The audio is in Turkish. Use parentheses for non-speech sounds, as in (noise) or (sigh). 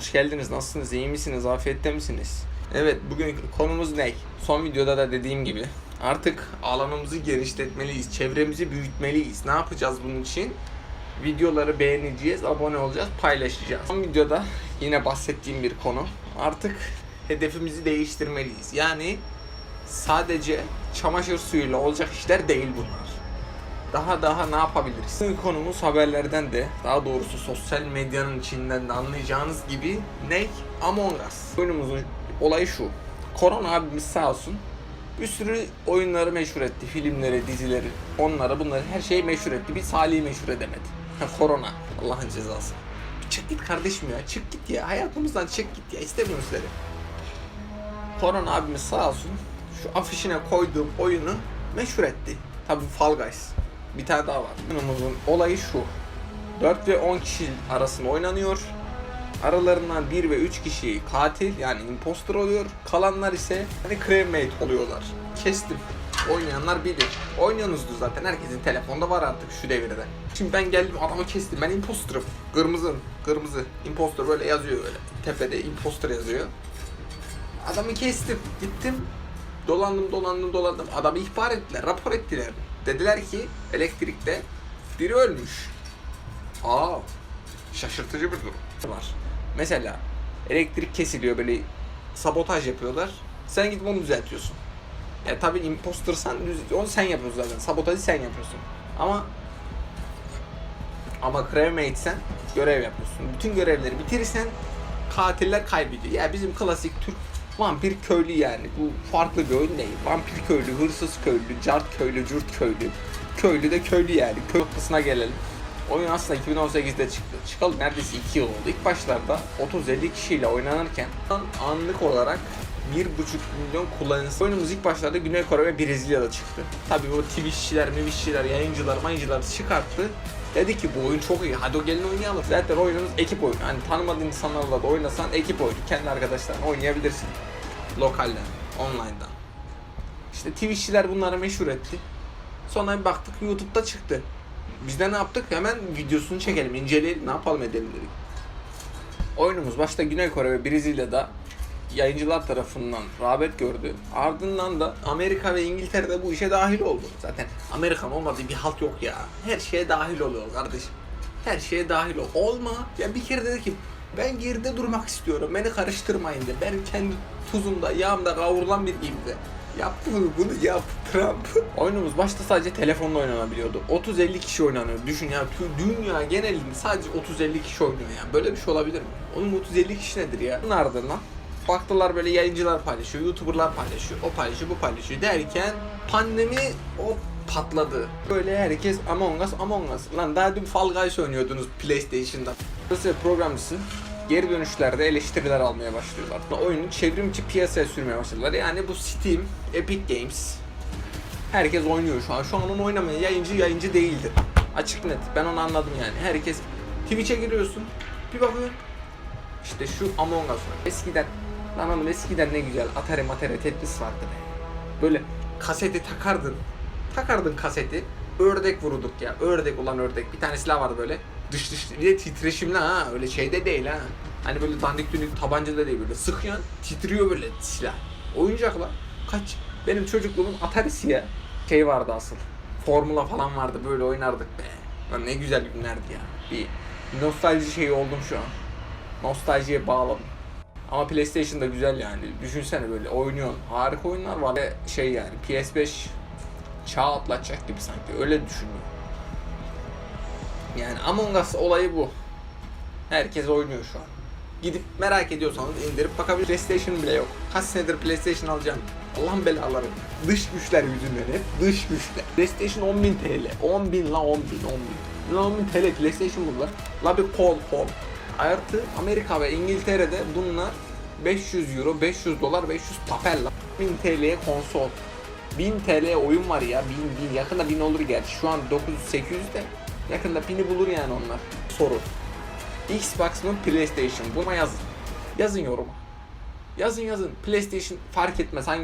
Hoş geldiniz. Nasılsınız? İyi misiniz? Afiyette misiniz? Evet, bugün konumuz ne? Son videoda da dediğim gibi artık alanımızı genişletmeliyiz. Çevremizi büyütmeliyiz. Ne yapacağız bunun için? Videoları beğeneceğiz, abone olacağız, paylaşacağız. Son videoda yine bahsettiğim bir konu. Artık hedefimizi değiştirmeliyiz. Yani sadece çamaşır suyuyla olacak işler değil bunlar daha daha ne yapabiliriz? Bugün konumuz haberlerden de daha doğrusu sosyal medyanın içinden de anlayacağınız gibi ne? Among Us. Oyunumuzun olayı şu. Korona abimiz sağ olsun bir sürü oyunları meşhur etti. Filmleri, dizileri, onları bunları her şeyi meşhur etti. Bir Salih'i meşhur edemedi. Korona. Allah'ın cezası. Çık git kardeşim ya. Çık git ya. Hayatımızdan çık git ya. İstemiyorum sizleri. Korona abimiz sağ olsun şu afişine koyduğum oyunu meşhur etti. Tabii Fall Guys. Bir tane daha var. Oyunumuzun olayı şu. 4 ve 10 kişi arasında oynanıyor. Aralarından 1 ve 3 kişi katil yani imposter oluyor. Kalanlar ise hani crewmate oluyorlar. Kestim. Oynayanlar bilir. Oynuyorsunuzdur zaten. Herkesin telefonda var artık şu devirde. Şimdi ben geldim adamı kestim. Ben imposter'ım. Kırmızı. Kırmızı. Imposter böyle yazıyor böyle. Tepede imposter yazıyor. Adamı kestim. Gittim. Dolandım dolandım dolandım. Adamı ihbar ettiler. Rapor ettiler. Dediler ki elektrikte biri ölmüş. Aa şaşırtıcı bir durum var. Mesela elektrik kesiliyor böyle sabotaj yapıyorlar. Sen gidip onu düzeltiyorsun. Ya tabii impostersan onu sen yapıyorsun zaten. Sabotajı sen yapıyorsun. Ama ama crewmate'sen görev yapıyorsun. Bütün görevleri bitirirsen katiller kaybediyor. Ya bizim klasik Türk vampir köylü yani. Bu farklı bir oyun değil. Vampir köylü, hırsız köylü, cart köylü, cürt köylü. Köylü de köylü yani. Köy noktasına gelelim. Oyun aslında 2018'de çıktı. Çıkalı neredeyse 2 yıl oldu. İlk başlarda 30-50 kişiyle oynanırken anlık olarak 1,5 milyon kullanıcısı. Oyunumuz ilk başlarda Güney Kore ve Brezilya'da çıktı. Tabii bu Twitch'çiler, Mivişçiler, yayıncılar, mayıncılar çıkarttı. Dedi ki bu oyun çok iyi. Hadi o gelin oynayalım. Zaten oyunumuz ekip oyunu. Hani tanımadığın insanlarla da oynasan ekip oyunu. Kendi arkadaşlarına oynayabilirsin. Lokalden, online'dan. İşte Twitch'çiler bunları meşhur etti. Sonra bir baktık YouTube'da çıktı. Biz de ne yaptık? Hemen videosunu çekelim, inceleyelim, ne yapalım edelim dedik. Oyunumuz başta Güney Kore ve Brezilya'da yayıncılar tarafından rağbet gördü. Ardından da Amerika ve İngiltere'de bu işe dahil oldu. Zaten Amerikan olmadığı bir halt yok ya. Her şeye dahil oluyor kardeşim. Her şeye dahil ol. Olma. Ya bir kere dedi ki ben geride durmak istiyorum. Beni karıştırmayın de. Ben kendi tuzumda, yağımda kavrulan biriyim de. Yaptı bunu, bunu yap Trump. (laughs) Oyunumuz başta sadece telefonla oynanabiliyordu. 30-50 kişi oynanıyor. Düşün ya dünya genelinde sadece 30-50 kişi oynuyor ya. Böyle bir şey olabilir mi? Onun 30-50 kişi nedir ya? Bunun ardından baktılar böyle yayıncılar paylaşıyor, youtuberlar paylaşıyor, o paylaşıyor, bu paylaşıyor derken pandemi o patladı. Böyle herkes Among Us, Among Us. Lan daha dün Fall Guys oynuyordunuz PlayStation'da. Burası programcısı geri dönüşlerde eleştiriler almaya başlıyorlar. Oyunu çevrimçi piyasaya sürmeye başladılar. Yani bu Steam, Epic Games herkes oynuyor şu an. Şu an onu oynamaya yayıncı yayıncı değildir. Açık net. Ben onu anladım yani. Herkes Twitch'e giriyorsun. Bir bakıyorsun işte şu Among Us. Eskiden lan oğlum eskiden ne güzel Atari Matari Tetris vardı be. Böyle kaseti takardın. Takardın kaseti. Ördek vururduk ya. Ördek ulan ördek. Bir tane silah vardı böyle. Dış dış diye titreşimli ha. Öyle şeyde değil ha. Hani böyle dandik düdük tabanca da değil böyle. Sıkıyorsun titriyor böyle silah. Oyuncaklar. Kaç. Benim çocukluğumun Atari'si ya. Şey vardı asıl. Formula falan vardı böyle oynardık be. Lan ne güzel günlerdi ya. Bir nostalji şeyi oldum şu an nostaljiye bağladım. Ama PlayStation da güzel yani. Düşünsene böyle oynuyorsun. Harika oyunlar var. Ve şey yani PS5 çağ atlatacak gibi sanki. Öyle düşünüyorum. Yani Among Us olayı bu. Herkes oynuyor şu an. Gidip merak ediyorsanız indirip bakabilir. PlayStation bile yok. Kaç senedir PlayStation alacağım. Allah'ın belaları. Dış güçler yüzünden hep dış güçler. PlayStation 10.000 TL. 10.000 la 10.000 10.000. Lan 10.000 TL PlayStation bunlar. La bir kol kol. Artı Amerika ve İngiltere'de bunlar 500 euro, 500 dolar, 500 papel la. 1000 TL'ye konsol. 1000 TL oyun var ya. 1000 1000 yakında 1000 olur gerçi. Şu an 900 800 de yakında 1000'i bulur yani onlar. Soru. Xbox mı PlayStation? Buna yazın. Yazın yoruma. Yazın yazın. PlayStation fark etmez hangi